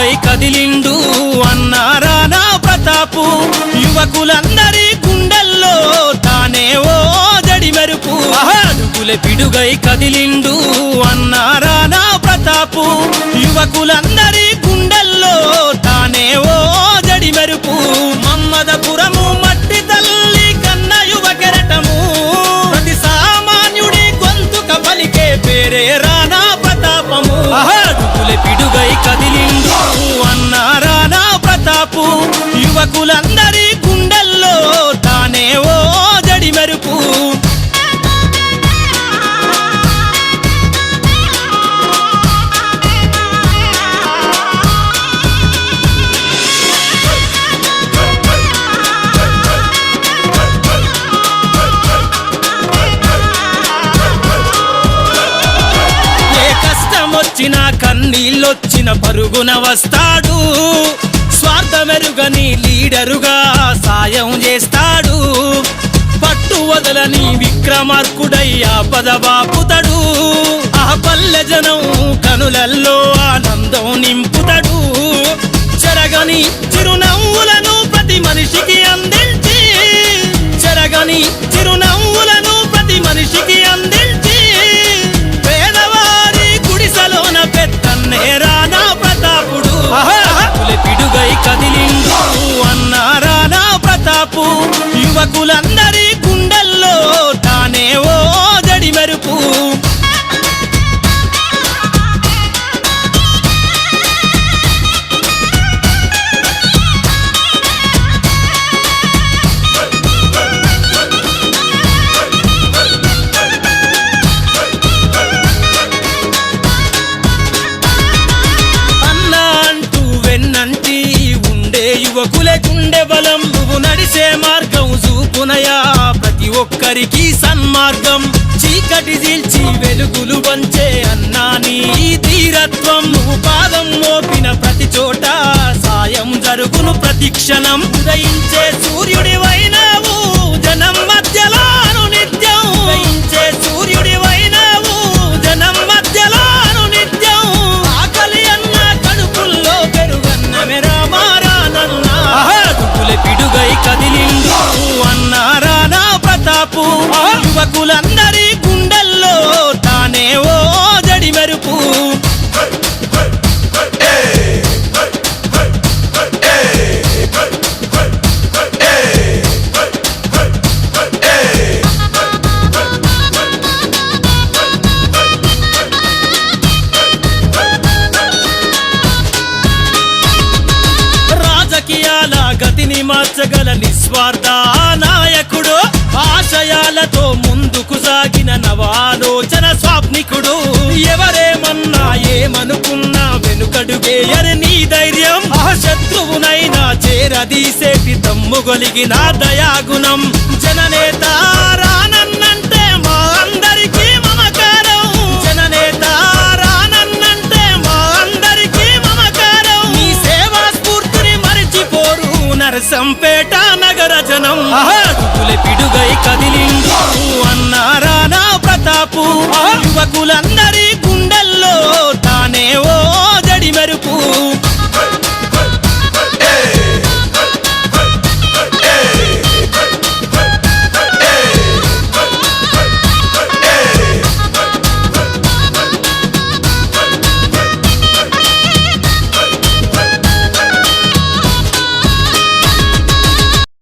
పిడుగై కదిలిండు అన్నారా నా ప్రతాపు. యువకులందరి గుండెల్లో తానే ఓ జడి మెరుపు. అడుగుల పిడుగై కదిలిండు అన్నారా నా ప్రతాపు. యువకులందరి వచ్చిన కన్నీళ్ళొచ్చిన పరుగున వస్తాడు. స్వార్థమెరుగని లీడరుగా సాయం చేస్తాడు. పట్టు వదలని విక్రమార్కుడయ్యా పదబాపుతడు ఆ పల్లె జనం కనులల్లో ఆనందం నింపుతడు. చెరగని యువకులందరి గుండెల్లో తానే ఓ జడి మెరుపు. ఉండే యువకులే ఒక్కరికి సన్మార్గం. చీకటి చీల్చి వెలుగులు వంచే అన్నా నీ ధీరత్వం నువ్వు పాదం మోపిన ప్రతి చోట సాయం జరుగును ప్రతి క్షణం. ఉదయించే సూర్యుడి యువకులందరి గుండెల్లో తానే ఓ జడి మెరుపు. రాజకీయాల గతిని మార్చగల నిస్వార్థ. స్వాప్నికుడు ఎవరేమన్నా ఏమనుకున్నా వెనుకడుగేయని నీ ధైర్యం. ఆ శత్రువునైనా చేరదీసేటి తమ్ముగొలిగిన దయాగుణం. జననేత రానన్నంటే మా అందరికీ మమకారం. జననేత రానన్నంటే మా అందరికీ మమకారం. మీ సేవా స్ఫూర్తిని మరిచిపోరు నరసంపేట నగర జనం. దుబ్బుల పిడుగై కదిలిండు అన్నారా నా ప్రతాపు యువకులందరూ